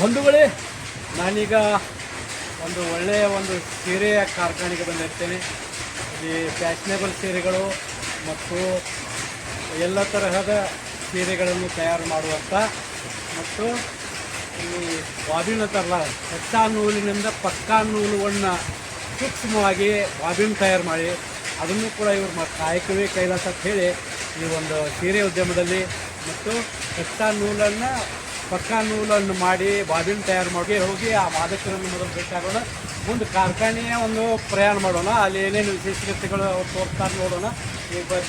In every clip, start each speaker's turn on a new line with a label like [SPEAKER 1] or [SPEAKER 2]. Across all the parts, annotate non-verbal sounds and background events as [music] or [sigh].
[SPEAKER 1] ಬಂಧುಗಳೇ, ನಾನೀಗ ಒಂದು ಒಳ್ಳೆಯ ಒಂದು ಸೀರೆಯ ಕಾರ್ಖಾನೆಗೆ ಬಂದಿರ್ತೇನೆ. ಇಲ್ಲಿ ಫ್ಯಾಷನೇಬಲ್ ಸೀರೆಗಳು ಮತ್ತು ಎಲ್ಲ ತರಹದ ಸೀರೆಗಳನ್ನು ತಯಾರು ಮಾಡುವಂಥ ಮತ್ತು ಈ ಬಾಬಿನ ತರಲ, ಕಚ್ಚಾ ನೂಲಿನಿಂದ ಪಕ್ಕಾ ನೂಲುವನ್ನು ಸೂಕ್ಷ್ಮವಾಗಿ ಬಾಬಿನ ತಯಾರು ಮಾಡಿ ಅದನ್ನು ಕೂಡ ಇವರು ಕಾಯಕವೇ ಕೈಲಾಸ ಅಂತ ಹೇಳಿ ಈ ಒಂದು ಸೀರೆ ಉದ್ಯಮದಲ್ಲಿ ಮತ್ತು ಕಚ್ಚಾ ನೂಲನ್ನು, ಪಕ್ಕಾ ನೂಲನ್ನು ಮಾಡಿ ಬಾಬಿನ್ ತಯಾರು ಮಾಡಿ ಹೋಗಿ ಆ ಮಾದಕರನ್ನು ಮೊದಲು ಭೇಟಿಯಾಗೋಣ ಮುಂದೆ ಕಾರ್ಖಾನೆಯ ಒಂದು ಪ್ರಯಾಣ ಮಾಡೋಣ. ಅಲ್ಲಿ ಏನೇನು ವಿಶೇಷತೆಗಳು ಅವ್ರು ತೋರ್ತಾರೆ ನೋಡೋಣ. ಈಗ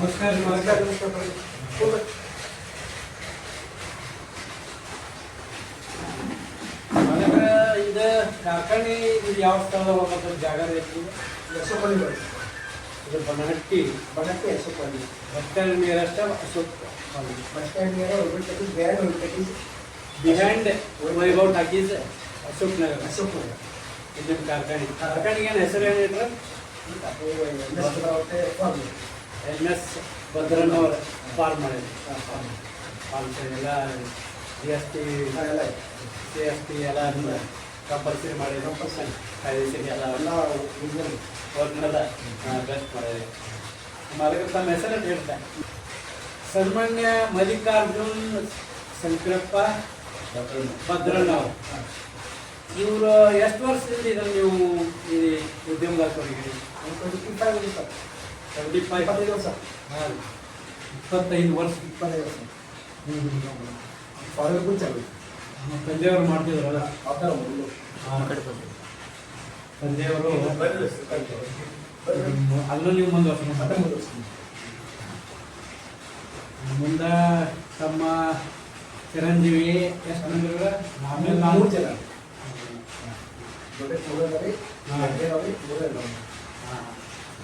[SPEAKER 1] ಬರ್ರಿ ನಮಸ್ಕಾರ ನಮಸ್ಕಾರ ನನಗೆ ಇದು ಕಾರ್ಖಾನೆ ಇದು ಯಾವ ಸ್ಥಳದ ಮತ್ತು ಜಾಗ ಐತಿ
[SPEAKER 2] ಯಶೋಪಲ್ಲಿ
[SPEAKER 1] ಇದು ಬನಹಟ್ಟಿ
[SPEAKER 2] ಬಣ್ಣಕ್ಕೆ ಯಶೋಪಲ್ಲಿ
[SPEAKER 1] bus stand nearest Ashok college
[SPEAKER 2] bus stand ಮೇಲೆ ಹೋಗ್ಬಿಟ್ಟು ಬ್ಯಾಂಡ್ ಹೋಗ್ಬಿಟ್ಟು
[SPEAKER 1] ಬಿಹೈಂಡ್ ವೈಭವ್ ಟಾಕೀಸ್ ಅಶೋಕ್ ನಗರ್
[SPEAKER 2] ಅಶೋಕ್
[SPEAKER 1] ಇದನ್ನ ಕಾರ್ಖಾನೆ ಕಾರ್ಖಾನೆಗೆ ಏನು ಹೆಸರು ಏನಿಟ್ರೆ ಎನ್ ಎಸ್ ಭದ್ರನವ್ರು ಫಾರ್ಮ್ ಮಾಡಿದ್ರು ಫಾರ್ಮ್ ಎಲ್ಲ G S T G S T ಎಲ್ಲ ಕಂಪಲ್ಸರಿ ಮಾಡಿದ್ರು ಕಾಯ್ದೆಸರಿ ಎಲ್ಲ ಒರಿಜಿನಲ್ ಬೆಸ್ಟ್ ಮಾಡಿದೆ. ಮಲಗ ತಮ್ಮ ಹೆಸರು ಹೇಳ್ತೆ ಸನ್ಮಾನ್ಯ ಮಲ್ಲಿಕಾರ್ಜುನ್ ಶಂಕರಪ್ಪ ಭದ್ರನವ್ರು ಇವರು ಎಷ್ಟು ವರ್ಷದಿಂದ ಇದನ್ನು ನೀವು ಈ ಉದ್ಯಮದಾಗ ತೊಡಗಿರಿ ಸೆವೆಂಟಿ ಫೈವ್
[SPEAKER 2] ಇಪ್ಪತ್ತೈದು ವರ್ಷ.
[SPEAKER 1] ಹಾಂ ಇಪ್ಪತ್ತೈದು ವರ್ಷ
[SPEAKER 2] ಇಪ್ಪತ್ತೈದು ವರ್ಷ. ಫಾದರ್ ಕೂಡ ಚಾಲು
[SPEAKER 1] ನಮ್ಮ ತಂದೆಯವರು ಮಾಡ್ತಿದ್ರಲ್ಲ?
[SPEAKER 2] ಅವತಾರ ಮೊದಲು
[SPEAKER 1] ತಂದೆಯವರು ಅಲ್ಲೂ ನೀವು
[SPEAKER 2] ಹತ್ತೊಂಬತ್ತು ವರ್ಷ
[SPEAKER 1] ಮುಂದೆ. ತಮ್ಮ ಚಿರಂಜೀವಿ ಎಷ್ಟು ಆಮೇಲೆ ನಾವು
[SPEAKER 2] ಮೂರು ಜನ.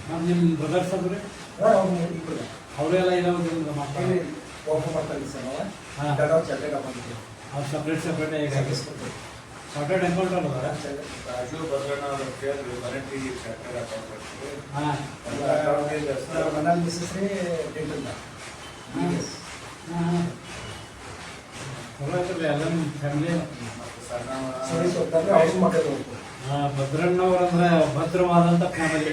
[SPEAKER 1] ನಮ್ಮ ಬ್ರದರ್ಸ್ ಅಂದ್ರೆ ಅವರೆಲ್ಲ ಇದಾವ ಮಾಡ್ತಾರೆ
[SPEAKER 2] ಒಬ್ಬ ಮಾಡ್ತಾರೆ ಸರ್ ನಾವು
[SPEAKER 1] ಹಾ.
[SPEAKER 2] ಬಂದಿದ್ದೀವಿ
[SPEAKER 1] ಅವ್ರು ಸಪ್ರೇಟ್ ಸಪ್ರೇಟ್ ಈಗ ಸಪ್ರೇಟ್ ಅಕೌಂಟ್ ಅಲ್ಲ
[SPEAKER 3] ರಾಜು ಭದ್ರಣ್ಣ ಅವ್ರ ಕೇಳಿದ್ರು ಕರೆಂಟ್ ಸರ್ಕಾರ
[SPEAKER 1] ಹಾಂ.
[SPEAKER 2] ಡೆಂಟಲ್
[SPEAKER 1] ಹಾಂ. ಚಲೋ ಎಲ್ಲ ನಿಮ್ಮ ಫ್ಯಾಮಿಲಿ
[SPEAKER 2] ಸರಿ ಗೊತ್ತಾದ್ರೆ ಅವ್ರು ಮಕ್ಕಳು
[SPEAKER 1] ಭದ್ರಣ್ಣವ್ರು ಅಂದ್ರೆ ಭದ್ರವಾದಂಥ ಫ್ಯಾಮಿಲಿ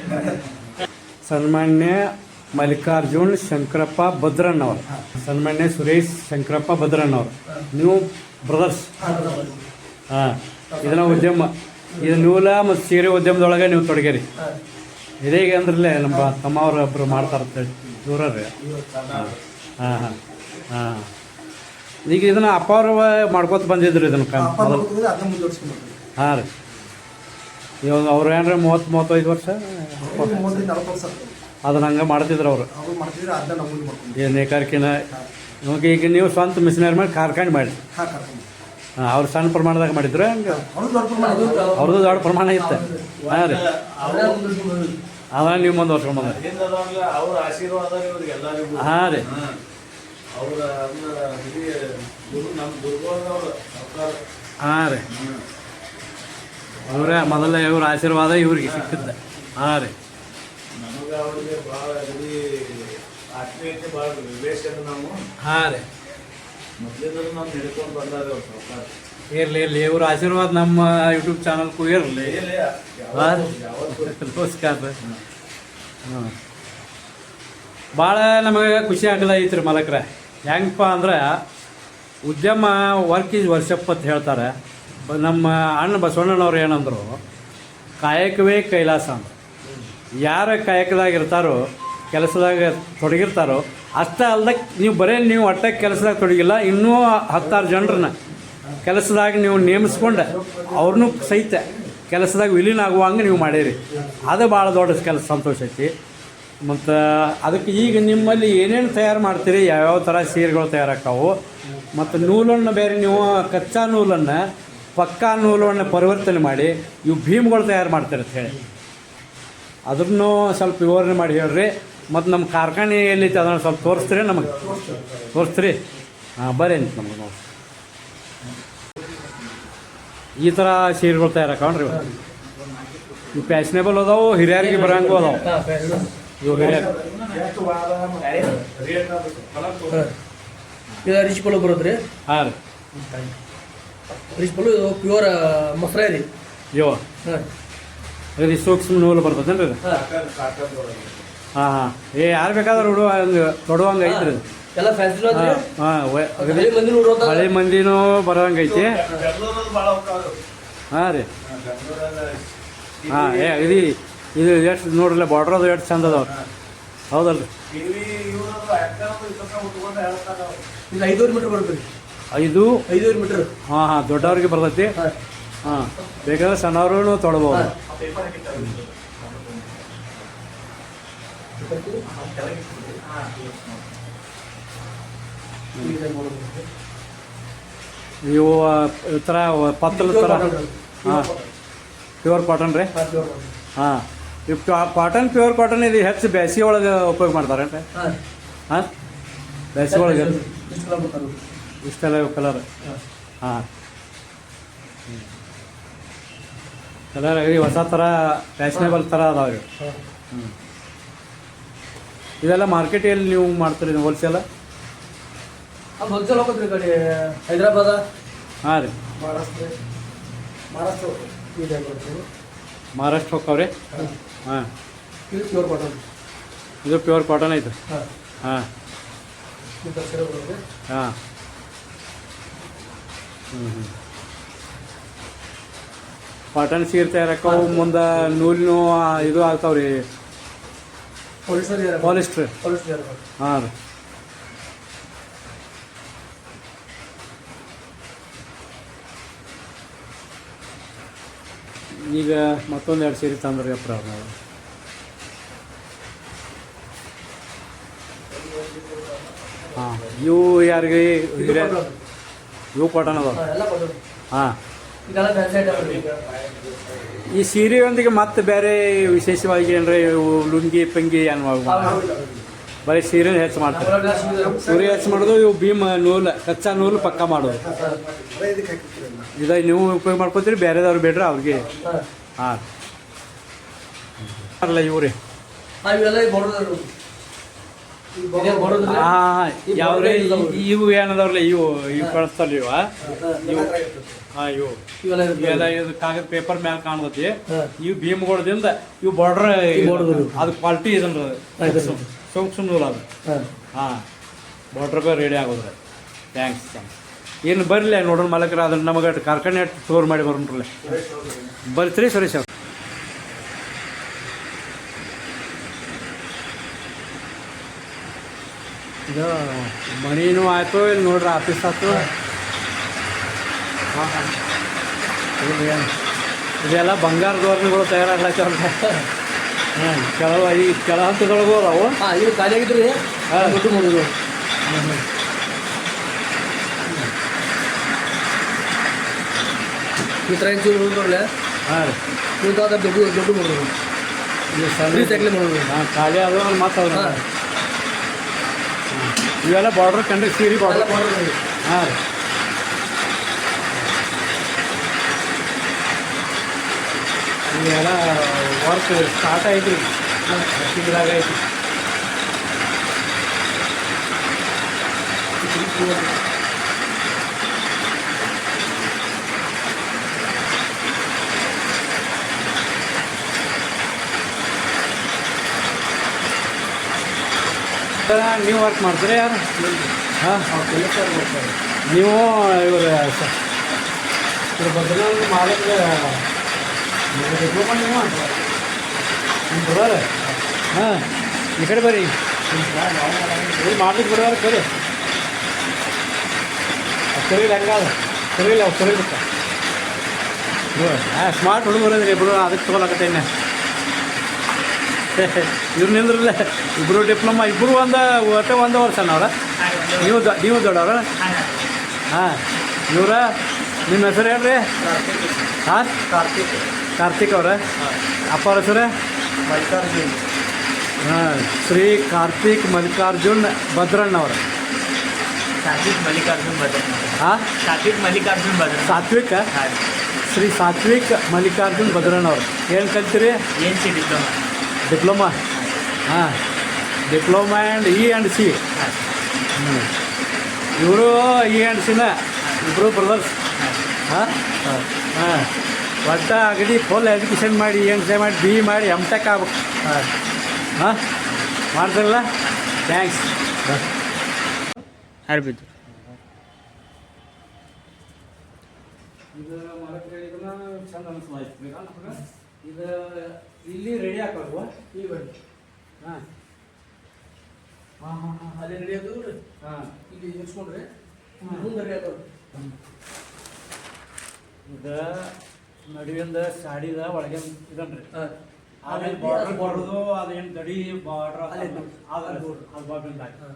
[SPEAKER 1] ಸನ್ಮಾನ್ಯ ಮಲ್ಲಿಕಾರ್ಜುನ್ ಶಂಕರಪ್ಪ ಭದ್ರಣ್ಣವ್ರು. ಸನ್ಮಾನ್ಯ ಸುರೇಶ್ ಶಂಕರಪ್ಪ ಭದ್ರಣ್ಣವ್ರು. ನೀವು ಬ್ರದರ್ಸ್ ಹಾಂ ಇದನ್ನ ಉದ್ಯಮ ಇದು ನೂಲ ಮತ್ತು ಸೀರೆ ಉದ್ಯಮದೊಳಗೆ ನೀವು ತೊಡಗೇರಿ. ಇದೇ ಅಂದ್ರಲ್ಲೇ ನಮ್ಮ ತಮ್ಮವ್ರು ಒಬ್ಬರು ಮಾಡ್ತಾರೆ ದೂರ ರೀ ಹಾಂ ಹಾಂ ಹಾಂ. ಈಗ ಇದನ್ನ ಅಪ್ಪ ಅವ್ರು ಮಾಡ್ಕೊತ ಬಂದಿದ್ರು ಇದನ್ನು ಹಾಂ ರೀ. ಇವಾಗ ಅವ್ರು ಏನಾರ ಮೂವತ್ತು ಮೂವತ್ತೈದು ವರ್ಷ?
[SPEAKER 2] ಮೂವತ್ತೈದು ನಲವತ್ತು ವರ್ಷ.
[SPEAKER 1] ಅದನ್ನ ಹಂಗೆ ಮಾಡ್ತಿದ್ರು ಅವರು.
[SPEAKER 2] ಅವ್ರು ಮಾಡ್ತಿದ್ರೆ ಅದನ್ನ ನಾವು ಮುಂದೆ ಮಾಡ್ಕೊಂಡು
[SPEAKER 1] ಈ ನೇಕಾರಿಕೆನ ಇವಾಗ ಈಗ ನೀವು ಸ್ವಂತ ಮಿಷಿನರಿ ಮಾಡಿ ಕಾರ್ಖಾನೆ ಮಾಡಿ.
[SPEAKER 2] ಹಾಂ ಕರ್ಕೊಂಡು
[SPEAKER 1] ಹಾಂ ಅವ್ರು ಸಣ್ಣ ಪ್ರಮಾಣದಾಗ ಮಾಡಿದ್ರು ಹಂಗೆ?
[SPEAKER 2] ಅವ್ರು ದೊಡ್ಡ ಪ್ರಮಾಣ
[SPEAKER 1] ಅವ್ರದ್ದು ದೊಡ್ಡ ಪ್ರಮಾಣ ಇತ್ತು. ಹಾಂ ರೀ. ಅದ ನೀವು ಬಂದ್ರಿ
[SPEAKER 3] ಅವ್ರ ಆಶೀರ್ವಾದ ಇವ್ರಿಗೆ ಎಲ್ಲರಿಗೂ.
[SPEAKER 1] ಹಾಂ ರೀ.
[SPEAKER 3] ಅವ್ರ
[SPEAKER 1] ಹಾಂ ರೀ. ಇವರೇ ಮೊದಲ ಇವ್ರ ಆಶೀರ್ವಾದ ಇವ್ರಿಗೆ ಸಿಕ್ಕಿದ್ದ. ಹಾಂ ರೀ.
[SPEAKER 3] ನಮಗೆ ಅವ್ರಿಗೆ ಭಾಳ ಹಿರಿ ಆತ್ಮೀಯತೆ ಭಾಳ ರಿಲೇಷನ್ ನಾವು.
[SPEAKER 1] ಹಾಂ ರೀ.
[SPEAKER 3] ಮೊದಲಿಂದ ನಾವು ಹಿಡ್ಕೊಂಡು ಬಂದಾರೆ ಅವ್ರ ಸರ್ಕಾರ.
[SPEAKER 1] ಇರಲಿ ಇರಲಿ. ಇವ್ರ ಆಶೀರ್ವಾದ ನಮ್ಮ ಯೂಟ್ಯೂಬ್ ಚಾನಲ್ಗೂ ಇರಲಿ. ನಮಸ್ಕಾರ. ಹಾಂ ಭಾಳ ನಮಗೆ ಖುಷಿ ಆಗಲ್ಲ ಐತ್ರಿ ಮಲಕ್ರೆ. ಹೆಂಗಪ್ಪ ಅಂದ್ರೆ ಉದ್ಯಮ ವರ್ಕ್ ಈಸ್ ವರ್ಷಪ್ ಅಂತ ಹೇಳ್ತಾರೆ. ನಮ್ಮ ಅಣ್ಣ ಬಸವಣ್ಣನವ್ರು ಏನಂದರು, ಕಾಯಕವೇ ಕೈಲಾಸ ಅಂತ. ಯಾರ ಕಾಯಕದಾಗ ಇರ್ತಾರೋ ಕೆಲಸದಾಗ ತೊಡಗಿರ್ತಾರೋ, ಅಷ್ಟೇ ಅಲ್ಲದೆ ನೀವು ಬರೇ ನೀವು ಒಟ್ಟ ಕೆಲಸದಾಗ ತೊಡಗಿಲ್ಲ, ಇನ್ನೂ ಹತ್ತಾರು ಜನರನ್ನ ಕೆಲಸದಾಗ ನೀವು ನೇಮಿಸ್ಕೊಂಡು ಅವ್ರನ್ನೂ ಸಹಿತ ಕೆಲಸದಾಗ ವಿಲೀನ ಆಗುವಂಗೆ ನೀವು ಮಾಡೀರಿ. ಅದು ಭಾಳ ದೊಡ್ಡ ಕೆಲಸ, ಸಂತೋಷ ಐತಿ. ಮತ್ತು ಅದಕ್ಕೆ ಈಗ ನಿಮ್ಮಲ್ಲಿ ಏನೇನು ತಯಾರು ಮಾಡ್ತೀರಿ, ಯಾವ್ಯಾವ ಥರ ಸೀರೆಗಳು ತಯಾರಾಗ್ತಾವೆ, ಮತ್ತು ನೂಲನ್ನು ಬೇರೆ ನೀವು, ಕಚ್ಚಾ ನೂಲನ್ನು ಪಕ್ಕಾ ನೂಲನ್ನು ಪರಿವರ್ತನೆ ಮಾಡಿ ಇವು ಭೀಮ್ಗಳು ತಯಾರು ಮಾಡ್ತಾರೆ ಅಂತ ಹೇಳಿ. ಅದನ್ನು ಸ್ವಲ್ಪ ವಿವರಣೆ ಮಾಡಿ ಹೇಳ್ರಿ. ಮತ್ತು ನಮ್ಮ ಕಾರ್ಖಾನೆ ಎಲ್ಲೈತೆ ಅದನ್ನು ಸ್ವಲ್ಪ ತೋರಿಸ್ತೀರಿ ನಮಗೆ? ತೋರಿಸ್ತೀರಿ? ಹಾಂ ಬರ್ರಿ ಅಂತ ನಮಗೆ ನೋಡಿ ಈ ಥರ ಸೀರೆಗಳು ತಯಾರು ಇವು ಇವು ಫ್ಯಾಷನೇಬಲ್ ಅದಾವು ಹಿರಿಯರಿಗೆ ಬರಂಗೂ ಅದಾವು. ಇವು ಹಿರಿಯರು.
[SPEAKER 4] ಇದು ರಿಚ್ ಪಲ್ಲು ಬರೋದ್ರಿ?
[SPEAKER 1] ಹಾಂ ರೀ.
[SPEAKER 4] ಇದು ಪ್ಯೂರ್ ಮೊಸರೇ ರೀ.
[SPEAKER 1] ಯೋ.
[SPEAKER 4] ಹಾಂ.
[SPEAKER 1] ಇದು ಸೂಕ್ಷ್ಮ ನೂಲು ಬರ್ತದೇನ್ರಿ
[SPEAKER 3] ರೀ
[SPEAKER 1] ಹಾಂ. ಹಾಂ ಏ ಯಾರು ಬೇಕಾದ್ರೆ ಉಡುವ ಹಂಗೆ ತೊಡುವಂಗೆ ಐತ್ರಿ
[SPEAKER 4] ಎಲ್ಲ ಫ್ಯಾನ್ಸಿ
[SPEAKER 1] ಹಾಂ ಹಳೆ ಮಂದಿನೂ ಬರೋಂಗೆ ಐತಿ. ಹಾಂ ರೀ. ಹಾಂ ಏ ಇದು ಇದು ಎಷ್ಟು ನೋಡ್ರಲ್ಲ ಬಾರ್ಡ್ರ್ ಅದು ಎಷ್ಟು ಚಂದ ಅದಾವ. ಹೌದಲ್ರಿ.
[SPEAKER 4] ಇದು ಐದೂವರೆ ಮೀಟ್ರ್ ಬರುತ್ತೆ ರೀ
[SPEAKER 1] ಐದು
[SPEAKER 4] ಮೀಟರ್.
[SPEAKER 1] ಹಾಂ ಹಾಂ ದೊಡ್ಡವ್ರಿಗೆ ಬರ್ತೈತಿ.
[SPEAKER 4] ಹಾಂ.
[SPEAKER 1] ಬೇಕಾದ್ರೆ ಸಣ್ಣವ್ರು
[SPEAKER 3] ತೊಳ್ಬೋದು.
[SPEAKER 1] ಇವು ಈ ಥರ ಪತ್ತಲ ಥರ ಹಾಂ. ಪ್ಯೂರ್ ಕಾಟನ್ ರೀ? ಹಾಂ ಇವು ಕಾಟನ್ ಪ್ಯೂರ್ ಕಾಟನ್ ಇದು ಹೆಚ್ಚು ಬೇಸಿಗೆ ಒಳಗೆ ಉಪಯೋಗ ಮಾಡ್ತಾರೆ
[SPEAKER 4] ಹಾಂ.
[SPEAKER 1] ಬೇಸಿಗೆ ಒಳಗೆ.
[SPEAKER 4] ಇಷ್ಟು
[SPEAKER 1] ಇವು ಕಲರ್ ಹಾಂ. ಕಲರ್ ಈ ಹೊಸ ಥರ ಫ್ಯಾಷನೇಬಲ್ ಥರ ಅದಾವೆ
[SPEAKER 4] ರೀ
[SPEAKER 1] ಹ್ಞೂ ಇದೆಲ್ಲ ಮಾರ್ಕೆಟಲ್ಲಿ ನೀವು ಮಾಡ್ತೀರಿ ಹೋಲ್ಸೇಲ
[SPEAKER 4] ಹೋಲ್ಸೇಲ್ ಹೋಗೋದ್ರಿ ಕಡೆ ಹೈದ್ರಾಬಾದ.
[SPEAKER 1] ಹಾಂ ರೀ.
[SPEAKER 4] ಮಹಾರಾಷ್ಟ್ರ.
[SPEAKER 1] ಹೋಗ್ತಾವ್ರಿ?
[SPEAKER 4] ಹಾಂ. ಇದು ಪ್ಯೂರ್ ಕಾಟನ್
[SPEAKER 1] ಇದು ಪ್ಯೂರ್ ಕಾಟನ್ ಐತೆ
[SPEAKER 4] ಹಾಂ.
[SPEAKER 1] ಹಾಂ. ಕಾಟನ್ ಸೀರೆ ತಯಾರಕ್ಕವು ಮುಂದೆ ನೂಲಿನೂ ಇದು ಆಗ್ತಾವ್ರಿ.
[SPEAKER 4] ರೀ
[SPEAKER 1] ಪಾಲಿಸ್ಟ್ರಿ.
[SPEAKER 4] ಪೊಲೀಸರ್
[SPEAKER 1] ಹಾಂ ರೀ. ಈಗ ಮತ್ತೊಂದು ಎರಡು ಸೀರೆ ತಂದ್ರಿ ಅಪ್ಪ ನಾವು ಹಾಂ. ಇವು ಯಾರಿಗೆ ಇವು ಕಾಟನ್ ಅದಾವ.
[SPEAKER 4] ಹಾಂ
[SPEAKER 1] ಈ ಸೀರೆಯೊಂದಿಗೆ ಮತ್ತೆ ಬೇರೆ ವಿಶೇಷವಾಗಿ ಏನರ ಇವು ಲುಂಗಿ ಪಂಗಿ ಅನ್ನುವ ಬರೀ ಸೀರೆ ಹೆಚ್ಚು ಮಾಡ್ತಾರೆ. ಸೀರೆ ಹೆಚ್ಚು ಮಾಡೋದು ಇವು ಭೀಮ್ ನೂಲು ಕಚ್ಚಾ ನೂಲು ಪಕ್ಕ ಮಾಡೋದು. ಇದ ನೀವು ಉಪಯೋಗ ಮಾಡ್ಕೋತೀರಿ ಬೇರೆದವ್ರು ಬೇಡ್ರಿ ಅವ್ರಿಗೆ.
[SPEAKER 4] ಹಾಂ.
[SPEAKER 1] ಹಾಂ. ಅಲ್ಲ ಇವ್ರಿ. ಯಾವ್ರಿ ಇವು ಏನದವ್ರಲ್ಲ ಇವು ಇವು ಕಳಿಸ್ತಾರಲ್ಲ ಇವ? ಇವು ಹಾಂ ಇವು.
[SPEAKER 4] ಇವೆಲ್ಲ
[SPEAKER 1] ಇದು ಕಾಗದ ಪೇಪರ್ ಮ್ಯಾಲ ಕಾಣ್ತೈತಿ ಇವು ಭೀಮ್ಗೊಳದಿಂದ ಇವು ಬಾರ್ಡರ್ ಅದು ಕ್ವಾಲಿಟಿ ಇದನ್ರಿ. ಸೂಕ್ಷ್ಮ ನೂಲು ಅದು.
[SPEAKER 4] ಹಾಂ.
[SPEAKER 1] ಬಾರ್ಡರ್ ಬೇ ರೆಡಿ ಆಗೋದ್ರೆ. ಥ್ಯಾಂಕ್ಸ್ ಥ್ಯಾಂಕ್ಸ್ ಏನು ಬರಲಿ ನೋಡೋಣ ಮಲಕರ ಅದನ್ನ ನಮಗೆ ಕಾರ್ಖಾನೆ ಸ್ಟೋರ್ ಮಾಡಿ ಬರೋಣ್ರಲ್ಲ. ಬರ್ತೀರಿ ಸರಿ ಅವ್ರು. ಇದು ಮಣಿನೂ ಆಯಿತು ಇಲ್ಲಿ ನೋಡ್ರಿ ಆಫೀಸ್ ಆಯ್ತು ಹಾಂ ಹಾಂ. ಇದೆಲ್ಲ ಬಂಗಾರ ಧೋರಣೆಗಳು ತಯಾರಾಗ್ಲತ್ತವ್ರಲ್ಲ ಹಾಂ ಕೆಳ ಈ ಕೆಳ ಹಂತದೊಳಗೂ ಅದಾವು.
[SPEAKER 4] ಹಾಂ ಇದು ಖಾಲಿ ಆಗಿದ್ರಿ
[SPEAKER 1] ಹಾಂ.
[SPEAKER 4] ದುಡ್ಡು ಹ್ಞೂ ಈ ಥರ ಏನು ನೋಡ್ರಲ್ಲ
[SPEAKER 1] ಹಾಂ ರೀ.
[SPEAKER 4] ದುಡ್ಡು ದುಡ್ಡು ಮಾಡೋದು
[SPEAKER 1] ಇದು ತೆಗ್ಲಿ
[SPEAKER 4] ರೀಸೈಕ್ಲ್
[SPEAKER 1] ಹಾಂ ಖಾಲಿ ಅದು ಮತ್ತೆ ಅವ್ರು ಇವೆಲ್ಲ ಬಾರ್ಡ್ರ್ ಕಂಡ್ರೆ ಸೀರೆ
[SPEAKER 4] ಎಲ್ಲ
[SPEAKER 1] ಬಾರ್ಡ್ರ್
[SPEAKER 4] ಮಾಡೋದು
[SPEAKER 1] ಹಾಂ ರೀ ಇವೆಲ್ಲ ವರ್ಕ್ ಸ್ಟಾರ್ಟ್ ಐತ್ರಿ ತಿಂಗಳಾಗ ಐತಿ ನೀವು ವರ್ಕ್ ಮಾಡ್ತೀರಿ ಯಾರು? ಹಾಂ, ನೀವು ಇವರು ಇದ್ರ ಡಿಪ್ಲೊಮಾ ನೀವು ನಿಮ್ಮ ಬರೋರು ಹಾಂ, ಈ ಕಡೆ ಬರ್ರಿ. ಇಲ್ಲಿ ಮಾಡ್ಲಿಕ್ಕೆ ಬಿಡೋರು ಕರಿ ಕರೀಲಿ ಹಂಗಾದ ಕರೀಲಿ ಅವ್ರು ಕರೀಲಿಕ್ಕ ಸ್ಮಾರ್ಟ್ ಹುಡುಗರು ಅದ್ರಿ ಬರೋ ಅದಕ್ಕೆ ತೊಗೊಳಕತ್ತೇನೆ. [laughs] ಇವ್ರು ನಿಂದ್ರಲ್ಲ ಇಬ್ಬರು ಡಿಪ್ಲೊಮಾ ಇಬ್ಬರು ಒಂದು ಒಟ್ಟೆ ಒಂದು ವರ್ಷ ಅವ್ರ. ನೀವು ದೊ- ನೀವು ದೊಡ್ಡವ್ರ? ಹಾಂ ಇವರ? ನಿಮ್ಮ ಹೆಸರು ಹೇಳ್ರಿ? ಹಾಂ?
[SPEAKER 4] ಕಾರ್ತಿಕ್
[SPEAKER 1] ಕಾರ್ತಿಕ್ ಅವ್ರ. ಅಪ್ಪ ಅವ್ರ ಹೆಸರು?
[SPEAKER 4] ಮಲ್ಲಿಕಾರ್ಜುನ್
[SPEAKER 1] ಹಾಂ ಶ್ರೀ ಕಾರ್ತಿಕ್ ಮಲ್ಲಿಕಾರ್ಜುನ್ ಭದ್ರಣ್ಣವರು
[SPEAKER 5] ಸಾತ್ವಿಕ್ ಮಲ್ಲಿಕಾರ್ಜುನ್ ಭದ್ರಣ್ಣ.
[SPEAKER 1] ಹಾಂ?
[SPEAKER 5] ಸಾತ್ವಿಕ್ ಮಲ್ಲಿಕಾರ್ಜುನ್ ಭದ್ರ
[SPEAKER 1] ಸಾತ್ವಿಕ? ಶ್ರೀ ಸಾತ್ವಿಕ್ ಮಲ್ಲಿಕಾರ್ಜುನ್ ಭದ್ರಣ್ಣವ್ರು ಏನು ಕಲ್ತೀರಿ?
[SPEAKER 5] ಏನು ಸಿ ಡಿಪ್ಲೊಮಾ
[SPEAKER 1] ಡಿಪ್ಲೊಮಾ ಹಾಂ. Diploma and E and
[SPEAKER 5] C
[SPEAKER 1] ಇವರು ಇ ಆ್ಯಂಡ್ ಸಿನ ಇಬ್ಬರು ಬ್ರದರ್ಸ್ ಹಾಂ. ಹಾಂ. ಒಟ್ಟ ಅಗಡಿ ಫುಲ್ ಎಜುಕೇಷನ್ ಮಾಡಿ ಇ ಆ್ಯಂಡ್ ಸಿ ಮಾಡಿ ಬಿ ಮಾಡಿ ಎಂ ಟೆಕ್ ಆಗ್ಬೇಕು.
[SPEAKER 5] ಹಾಂ.
[SPEAKER 1] ಹಾಂ. ಮಾಡ್ತಾರಲ್ಲ? ಥ್ಯಾಂಕ್ಸ್ ಇದು ಮಾಡಕ್ಕೆ ಇದನ್ನ ಚಂದ ಅನಿಸ್ಲಾಯ್ತು ಇದು ಇಲ್ಲಿ ರೆಡಿ ಹಾಕೋದು
[SPEAKER 4] ಈ ಬನ್ನಿ.
[SPEAKER 1] ಹಾಂ. ಹಾಂ ಹಾಂ ಹಾಂ
[SPEAKER 4] ಅಲ್ಲಿ ನಡೆಯೋದು
[SPEAKER 1] ಹಾಂ.
[SPEAKER 4] ಇಲ್ಲಿ ನಿಲ್ಸ್ಕೊಂಡ್ರೆ ಮುಂದೆ ರೆಡಿ ನಡೆಯೋದು
[SPEAKER 1] ಇದು ನಡುವಿಂದ ಸಾಡಿದ ಒಳಗೆ ಇದನ್ರಿ. ಆಮೇಲೆ ಬಾರ್ಡರ್ ಬರೋದು ಅದೇನು ಗಡಿ ಬಾರ್ಡರ್
[SPEAKER 4] ಅಲ್ಲಿ
[SPEAKER 1] ಅದು.
[SPEAKER 4] ಅದು
[SPEAKER 1] ಅದು ಬಾರ್ಡರ್ ಹಾಕಿ
[SPEAKER 4] ಹಾಂ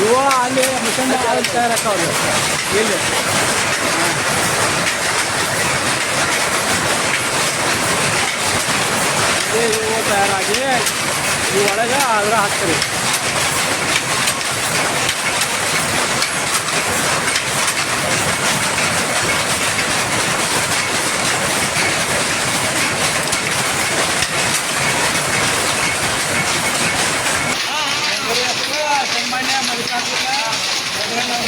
[SPEAKER 1] ಇವ ಅಲ್ಲಿ ಮಿಷನ್ ಅಲ್ಲಿ ತಯಾರಾಕವ್ರಿ ಇಲ್ಲಿ ಇದೇ ಇವು ತಯಾರಾಗಿ ಈ ಒಳಗೆ ಅದ್ರ ಹಾಕ್ತೀರಿ ಸಾಮಾನ್ಯ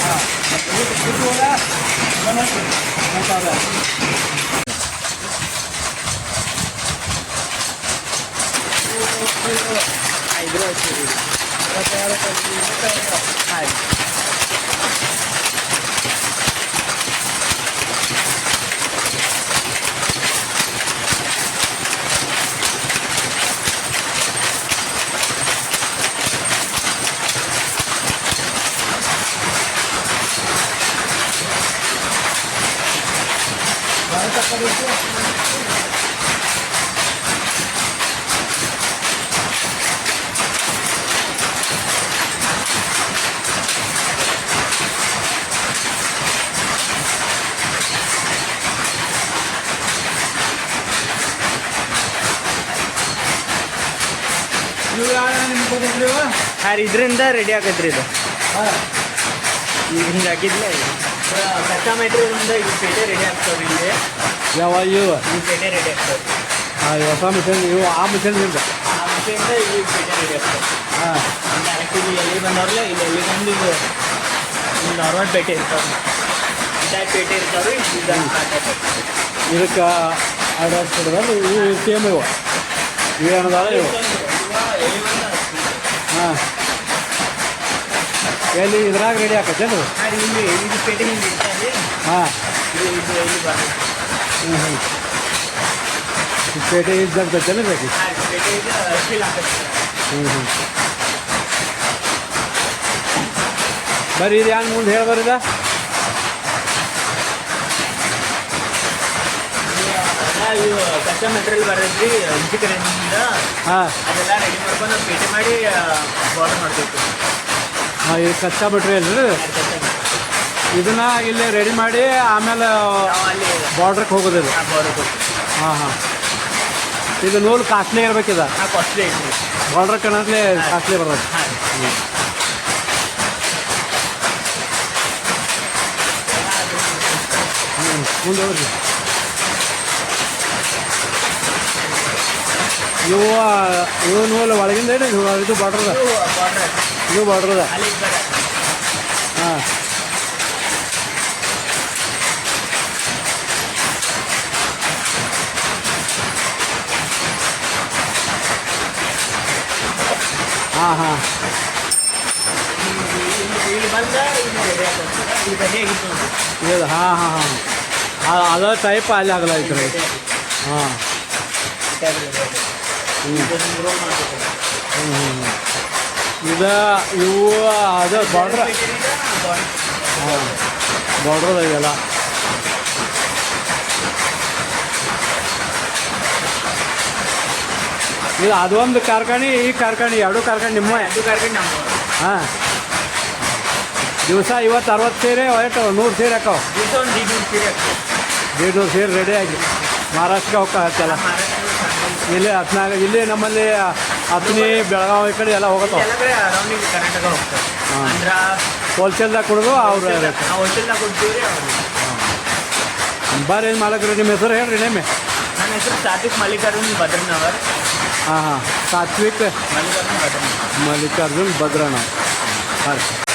[SPEAKER 1] ಹಾಂ ಇದು ಕೂಡ ಬನ್ನಟ್ಟು ಅಂತಾರೆ ನೀವು ಯಾವ ನಿಮ್ಗೆ ಗೊತ್ತಿದ್ರಿ ಇವ?
[SPEAKER 5] ಹಾಂ ಇದರಿಂದ ರೆಡಿ ಆಗತ್ರಿ ಇದು? ಹಿಂಗೆ ಹಾಕಿದ್ಲೇ ಕಚ್ಚಾ ಮೆಟೀರಿಯಲ್ನಿಂದ ಇದು ಪೇಟೆ ರೆಡಿ ಆಗ್ತಾವ್ರಿ ಇಲ್ಲಿ
[SPEAKER 1] ಯಾವ ಇವು?
[SPEAKER 5] ಈ ಪೇಟೆ ರೆಡಿ ಆಗ್ತಾವ್ರಿ
[SPEAKER 1] ಹಾಂ ಹೊಸ ಮಿಷನ್ ಇವು ಆ ಮಿಷನ್ದಿಂದ
[SPEAKER 5] ಆ ಮಷಿನಿಂದ ಈ ಪೇಟೆ ರೆಡಿ
[SPEAKER 1] ಹಾಂ.
[SPEAKER 5] ಡೈರೆಕ್ಟ್ ಇಲ್ಲಿ ಎಲ್ಲಿ ಬಂದವ್ರಲ್ಲ ಇಲ್ಲಿ ಎಲ್ಲಿ ಬಂದು ಇದು ನಾರ್ಮಲ್ ಪೇಟೆ ಇರ್ತಾವೆ. ಪೇಟೆ
[SPEAKER 1] ಇದಕ್ಕೆ ಇವು ಸೇಮ್ ಇವು. ಇವೇನದಾವ ಇವು. ಹಾಂ. ಎಲ್ಲಿ ಇದ್ರಾಗ ರೆಡಿ ಆಕತ್ತೇನು?
[SPEAKER 5] ಇಲ್ಲಿ ಇದು ಪೇಟೆ ಹಿಂಗೆ ಇರ್ತದೆ
[SPEAKER 1] ಹಾಂ.
[SPEAKER 5] ಇದು ಇಲ್ಲಿ ಬರ್ತದೆ
[SPEAKER 1] ಹ್ಞೂ ಹ್ಞೂ ಪೇಟೆ ಬೇಕು.
[SPEAKER 5] ಇದು ಸ್ಟಿಲ್ ಹಾಕತ್ತೆ
[SPEAKER 1] ಹ್ಞೂ ಹ್ಞೂ ಬರ್ರಿ ಇದು ಹೆಂಗೆ ಮುಂದೆ ಹೇಳಿ ಬರಿದ
[SPEAKER 5] ಇವು ಕಚ್ಚಾ ಮೆಟೀರಿಯಲ್ ಬರೀ ಇಂಚಿ ಕರೆಯಿಂದ
[SPEAKER 1] ಹಾಂ.
[SPEAKER 5] ಅದೆಲ್ಲ ರೆಡಿ ಮಾಡ್ಕೊಂಡು ಪೇಟೆ ಮಾಡಿ ಬಾರ್ಡರ್ ಮಾಡ್ತೀವಿ
[SPEAKER 1] ಹಾಂ ಇದು ಕಚ್ಚಾ ಮೆಟೀರಿಯಲ್ ಇದನ್ನ ಇಲ್ಲಿ ರೆಡಿ ಮಾಡಿ ಆಮೇಲೆ
[SPEAKER 5] ಅಲ್ಲಿ
[SPEAKER 1] ಬಾರ್ಡ್ರಿಗೆ ಹೋಗೋದಿಲ್ಲ
[SPEAKER 5] ಬಾರ್ಡರ್
[SPEAKER 1] ಹಾಂ ಹಾಂ ಇದು ನೂಲು ಕಾಸ್ಟ್ಲಿ ಇರ್ಬೇಕಿದ?
[SPEAKER 5] ಕಾಸ್ಟ್ಲಿ
[SPEAKER 1] ಬಾರ್ಡರ್ ಕಣದ್ಲೆ ಕಾಸ್ಟ್ಲಿ ಹ್ಞೂ ಮುಂದೆ ಹೋಗ್ರಿ ಇವು ಇವು ನೂಲು ಒಳಗಿಂದ ಏನು ಇದು ಇದು ಬಾರ್ಡ್ರದ
[SPEAKER 5] ಬಾರ್ಡರ್
[SPEAKER 1] ಇದು ಬಾರ್ಡ್ರದ ಹಾಂ ಹಾಂ
[SPEAKER 5] ಇಲ್ಲಿ ಇಲ್ಲಿ ಬಂದ ಇಲ್ಲಿ ರೆಡಿ ಆಗ್ತದೆ ಇದು ರೆಡಿ ಆಗಿತ್ತು ನೋಡಿ.
[SPEAKER 1] ಇದು ಹಾಂ ಹಾಂ ಹಾಂ, ಅದ ಟೈಪ್ ಅಲ್ಲಿ ಆಗಲಾಯ್ತು ರೀ ಹಾಂ
[SPEAKER 5] ಈ type ರೆಡಿ ಆಗ್ತದೆ. ಇದನ್ನ roll ಮಾಡ್ಬೇಕು.
[SPEAKER 1] ಹ್ಞೂ ಹ್ಞೂ ಇದು ಇವು, ಅದು ಬಾರ್ಡ್ರ್
[SPEAKER 5] ಪೇಟೆಯಿಂದ border.
[SPEAKER 1] ಹಾಂ ಬಾರ್ಡ್ರದ ಇದೆಲ್ಲ ಇದು ಅದೊಂದು ಕಾರ್ಖಾನೆ ಈ ಕಾರ್ಖಾನೆ ಎರಡು ಕಾರ್ಖಾನೆ ನಿಮ್ಮ
[SPEAKER 5] ಎರಡು ಕಾರ್ಖಾನೆ ನಮ್ಮ
[SPEAKER 1] ಹಾಂ. ದಿವಸ ಇವತ್ತು ಅರವತ್ತು ಸೀರೆ ಒಟ್ಟು ನೂರು ಸೇರಿ ಹಾಕವ
[SPEAKER 5] ದಿವಸ ಒಂದು ದೀಡ್ ಸೀರೆ ದೀಡ್
[SPEAKER 1] ನೂರು ಸೇರಿ ರೆಡಿ ಆಗಿ. ಮಹಾರಾಷ್ಟ್ರಕ್ಕೆ
[SPEAKER 5] ಮಹಾರಾಷ್ಟ್ರ
[SPEAKER 1] ಇಲ್ಲಿ ಹತ್ನಾಗ ಇಲ್ಲಿ ನಮ್ಮಲ್ಲಿ ಹತ್ನಿ ಬೆಳಗಾವಿ ಈ ಕಡೆ ಎಲ್ಲ ಹೋಗತ್ತವ
[SPEAKER 5] ಇಲ್ಲಿ ಕರ್ನಾಟಕ
[SPEAKER 1] ಹಾಂ.
[SPEAKER 5] ಅಂದ್ರ
[SPEAKER 1] ಹೋಲ್ಸೇಲ್ದಾಗ ಕುಡಿದು ಅವ್ರು
[SPEAKER 5] ನಾವು ಹೋಟೆಲ್ನಾಗ ಕೊಡ್ತೀವಿ ಅವ್ರು.
[SPEAKER 1] ಬಾರಿ ಏನು ಮಾಡಕ್ರಿ ನಿಮ್ಮ ಹೆಸರು ಹೇಳ್ರಿ ನಿಮ್ಮ
[SPEAKER 5] ನನ್ನ ಹೆಸರು ಸಾತ್ವಿಕ್ ಮಲ್ಲಿಕಾರ್ಜುನ್ ಭದ್ರನವರ್.
[SPEAKER 1] ಹಾಂ ಹಾಂ. ಸಾತ್ವಿಕ್
[SPEAKER 5] ಮಲ್ಲಿಕಾರ್ಜುನ್ ಭದ್ರಣ್ಣ.
[SPEAKER 1] ಹಾಂ.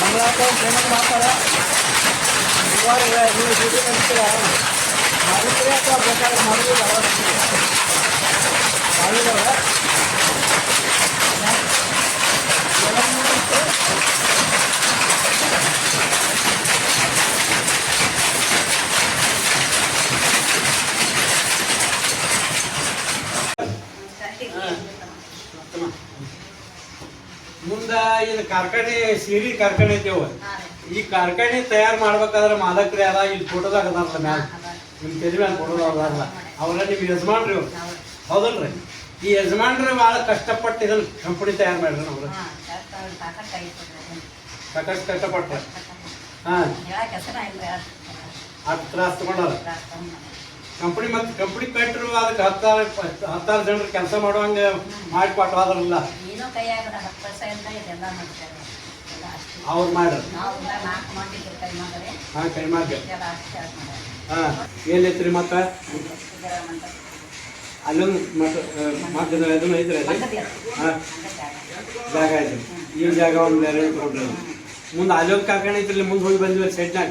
[SPEAKER 1] ಮಂಗಳಾಪುರ ಟ್ರೈನಲ್ಲಿ ಮಾಡ್ತಾರೆ ಇವಾಗ ನೀವು ಡ್ಯೂಟಿ ನಡೆಸ್ತೀರ ಮರುತ್ತೀರಿ ಅಥವಾ ಬೇಕಾದ್ರೆ ಮರುಗಿಲ್ಲ ಮರುಗಿಲ್ಲ ಕಾರ್ಖಾನೆ ಸೀರಿ ಕಾರ್ಖಾನೆ ಐತೆ ಈ ಕಾರ್ಖಾನೆ ತಯಾರು ಮಾಡ್ಬೇಕಾದ್ರೆ ಮಾಲಕ್ರು ಅದ ಇಲ್ಲಿ ಫೋಟೋದಾಗ ಅದಾರಲ್ಲ ಮ್ಯಾಲ? ನಿಮ್ಮ ತಲೆ ಮ್ಯಾಲ ಫೋಟೋ ಅದಾರಲ್ಲ ಅವರ ನಿಮ್ಮ ಯಜಮಾನ್ರಿ ಅವ್ರು ಹೌದಲ್ರಿ? ಈ ಯಜಮಾನ್ರು ಬಹಳ ಕಷ್ಟಪಟ್ಟು ಇದನ್ನ ಕಂಪನಿ ತಯಾರು ಮಾಡ್ರಿ ಅವ್ರು. ಸಾಕಷ್ಟು ಕಷ್ಟಪಟ್ಟ ಹಾಂ. ತ್ರಾಸ್ ತಗೊಂಡಾರ. ಕಂಪನಿ ಮತ್ತೆ ಕಂಪನಿ ಕಟ್ಟರು ಅದಕ್ಕೆ ಹತ್ತಾರು ಹತ್ತಾರು ಜನರು ಕೆಲಸ ಮಾಡುವಂಗೆ ಮಾಡಿ ಕೊಟ್ಟವಾದ್ರಲ್ಲ
[SPEAKER 6] ಏನೋ ಕೈಯಾಗದ ಹತ್ತು ಇದೆಲ್ಲ ಮಾಡ್ತಾರೆ. ಎಲ್ಲ ಅಷ್ಟು.
[SPEAKER 1] ಅವ್ರು ಮಾಡ್ರಿ?
[SPEAKER 6] ನಾವು ಊಟ ನಾಲ್ಕು ಮಾಡಿದ್ರು ಕೈ ಮಾಡಿದ್ರೆ
[SPEAKER 1] ಹಾಂ ಕೈ
[SPEAKER 6] ಎಲ್ಲ ಅಷ್ಟೇ
[SPEAKER 1] ಹಾಂ ಏನೈತ್ರಿ ಮತ್ತೆ?
[SPEAKER 6] ಇದರ
[SPEAKER 1] ಅಲ್ಲೊಂದು ಮಠ ಇದನ್ನು ಐತ್ರಿ
[SPEAKER 6] ಮಂಟಪ
[SPEAKER 1] ಹಾಂ.
[SPEAKER 6] ಜಾಗ.
[SPEAKER 1] ಐತ್ರಿ ಈ ಜಾಗ ಒಂದು ಬೇರೆ ಕೊಡ್ರಿ ಮುಂದೆ ಅಲ್ಲೊಂದು ಕಾಕಣ ಐತ್ರಿ ಮುಂದೆ ಹೋಗಿ ಬಂದ್ವಿ
[SPEAKER 6] ಸೆಟ್ನಾಗ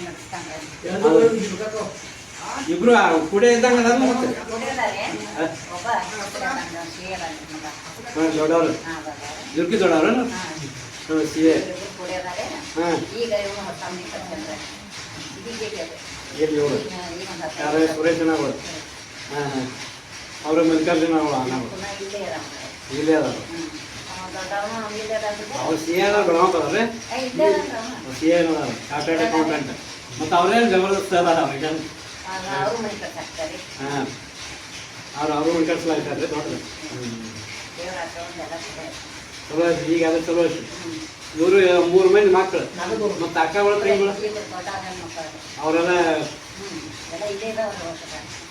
[SPEAKER 6] ನಡೆಸ್ತಾಂಗೆ.
[SPEAKER 1] ಇಬ್ರು ಕೂಡೆ ಇದ್ದಂಗೆ ಅದಾರ ಮತ್ತೆ?
[SPEAKER 6] ಒಬ್ಬ.
[SPEAKER 1] ಹಾಂ ದೊಡ್ಡವ್ರು.
[SPEAKER 6] ಬರ್ತಾರೆ.
[SPEAKER 1] ಇವ್ರಿಗೆ
[SPEAKER 6] ಹಾಂ
[SPEAKER 1] ಸಿ ಎ ಹಾಂ. ಎಲ್ಲಿ
[SPEAKER 6] ಹತ್ತು
[SPEAKER 1] ಯಾರು ಸುರೇಶನ ಅವರು. ಹಾಂ ಹಾಂ. ಅವ್ರ ಮಲ್ಲಿಕಾರ್ಜುನ ಅವಳು ಅಣ್ಣ ಅವ್ರು.
[SPEAKER 6] ಪುನಃ ಇಲ್ಲೇ
[SPEAKER 1] ಅದಾರ. ಅವ್ರು ಸಿ ಎ ಅದಾರ
[SPEAKER 6] ಅವನು.
[SPEAKER 1] ಸಿ ಎ ಅದಾರ ಚಾರ್ಟರ್ಡ್ ಅಕೌಂಟೆಂಟ್ ಮತ್ತು ಅವ್ರೇನು ಜಬರ್ದಸ್ತ್ ಅದಾರ ಅವ್ರಿಗೆ
[SPEAKER 6] ಅವರು
[SPEAKER 1] ಹಾಂ. ಅವ್ರು ಅವರು ಕಟ್ಸಲಾಗ್ತಾರೆ ದೊಡ್ಡದು ಹ್ಞೂ ಚಲೋ ಐತಿ ಈಗ ಅದು ಚಲೋ ಐತಿ ಇವರು ಮೂರು ಮಂದಿ ಮಕ್ಕಳು ಮತ್ತೆ
[SPEAKER 6] ಇಬ್ರು ದೊಡ್ಡ
[SPEAKER 1] ಅವರೆಲ್ಲ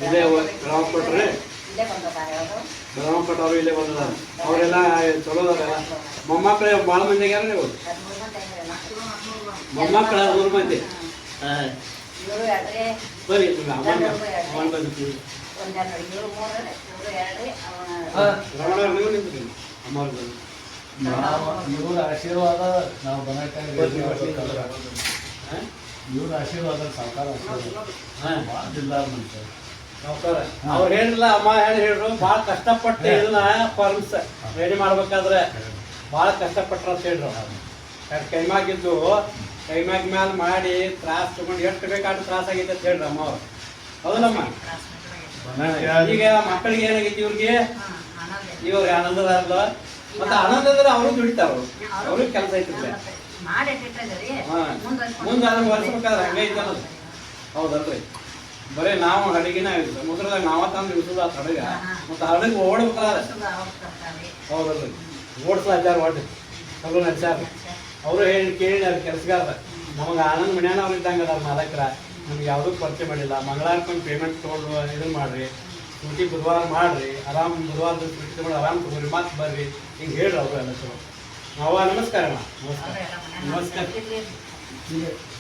[SPEAKER 6] ಇಲ್ಲೇ
[SPEAKER 1] ಗ್ರಾಮ ಕೊಟ್ರೆ
[SPEAKER 6] ಗ್ರಾಮ ಬಂದಿದ್ದಾರೆ ಅವರು
[SPEAKER 1] ಬೆಳಗಾವ್ ಕೊಟ್ಟು ಇಲ್ಲೇ ಬಂದದ ಅವರೆಲ್ಲ ಚಲೋ ಅದಾರಲ್ಲ ಮೊಮ್ಮಕ್ಕಳು ಭಾಳ ಮಂದಿ ಆಗ್ಯಾರ ನೀವು? ಮೊಮ್ಮಕ್ಕಳು ಮೂರು ಮಂದಿ. ಹಾಂ.
[SPEAKER 6] ಇವರು
[SPEAKER 1] ಅಮ್ಮ ಬಂದು
[SPEAKER 6] ಒಂದೆರಡು ಇವರು ಮೂರು
[SPEAKER 4] ಹಾ.
[SPEAKER 1] ರಮಣವ್ರು ನೀವು
[SPEAKER 7] ಇವ್ರ ಆಶೀರ್ವಾದ ನಾವು
[SPEAKER 1] ಬರ್ರಿ.
[SPEAKER 7] ಇವ್ರ ಆಶೀರ್ವಾದ ಸಾಕಾರ ಜಿಲ್ಲಾ ಮನುಷ್ಯ.
[SPEAKER 1] ಅವ್ರು ಹೇಳಿಲ್ಲ ಅಮ್ಮ ಹೇಳಿ ಹೇಳ್ರು ಭಾಳ ಕಷ್ಟಪಟ್ಟು ಇದನ್ನ ಫಾರ್ಮ್ಸ್ ರೆಡಿ ಮಾಡ್ಬೇಕಾದ್ರೆ ಭಾಳ ಕಷ್ಟಪಟ್ರ ಅಂತ ಹೇಳ್ರು ಎರಡು ಕೈಮಾಗಿದ್ದು ಕೈಮಾಗ ಮ್ಯಾಲ ಮಾಡಿ ತ್ರಾಸ ತಗೊಂಡು ಎಷ್ಟು ಬೇಕಾದ್ರೂ ತ್ರಾಸ ಆಗೈತೆ ಅಂತ ಹೇಳ್ರಿ ಅಮ್ಮ ಅವ್ರು ಹೌದಲ್ಲಮ್ಮ ಈಗ ಮಕ್ಕಳಿಗೆ ಏನಾಗೈತಿ ಇವ್ರಿಗೆ? ಇವ್ರಿಗೆ ಆನಂದ ಅಲ್ಲ ಮತ್ತೆ ಆನಂದ ಅಂದ್ರೆ ಅವರು ದುಡಿತಾರ ಅವ್ರಿಗೆ ಕೆಲಸ ಐತಿಲ್ಲ
[SPEAKER 6] ಮುಂದಾದ್ರೆ ಇಟ್ಟಿರ್ತೀರಿ
[SPEAKER 1] ಹಾ. ಮುಂದೆ ಅದನ್ನ ಬರ್ಸ್ಬೇಕಾದ್ರೆ ಹಂಗೆ ಐತಲ್ಲ ಹೌದಲ್ರಿ. ಬರೀ ನಾವು ಅಡಿಗೆನ ಸಮುದ್ರದಾಗ ನಾವ ತಂದು ಇಳಿಸೋದು ಆ ಹಡಗ. ಮತ್ತೆ ಹಡಗ ಓಡ್ಬೇಕಾದ್ರೆ. ಹೌದಲ್ರಿ. ಓಡಿಸ್ಲಾಚಾರ ಒಟ್ಟು ಚಲೋ ಹಚ್ಚಾರ ಅವ್ರು ಹೇಳಿ ಕೇಳಿ ಕೆಲಸಗಾರ ನಮಗೆ ಆನಂದ್ ಮನ್ಯಾನ ಅವ್ರು ಇದ್ದಂಗೆ ಅದಾರ ಮಾಲಕರ. ನಮ್ಗೆ ಯಾವುದೂ ಪರಿಚಯ ಮಾಡಿಲ್ಲ. ಮಂಗಳವಾರಕ್ಕೊಂದು ಪೇಮೆಂಟ್ ತೊಗೊಂಡು ಇದನ್ನ ಮಾಡ್ರಿ. ಸೂಟಿ ಬುಧವಾರ ಮಾಡ್ರಿ. ಆರಾಮ್ ಬುಧವಾರ ಸೂಟಿ ತೊಗೊಂಡು ಆರಾಮ್ ತಗೋರಿ. ಮತ್ತೆ ಬರ್ರಿ. ಹಿಂಗೆ ಹೇಳ್ರಿ ಅವರು ಎಲ್ಲ ಚಲೋ ನಾವು ನಮಸ್ಕಾರ ಅಣ್ಣ. ನಮಸ್ಕಾರ. ನಮಸ್ಕಾರ.
[SPEAKER 6] ನಮಸ್ಕಾರ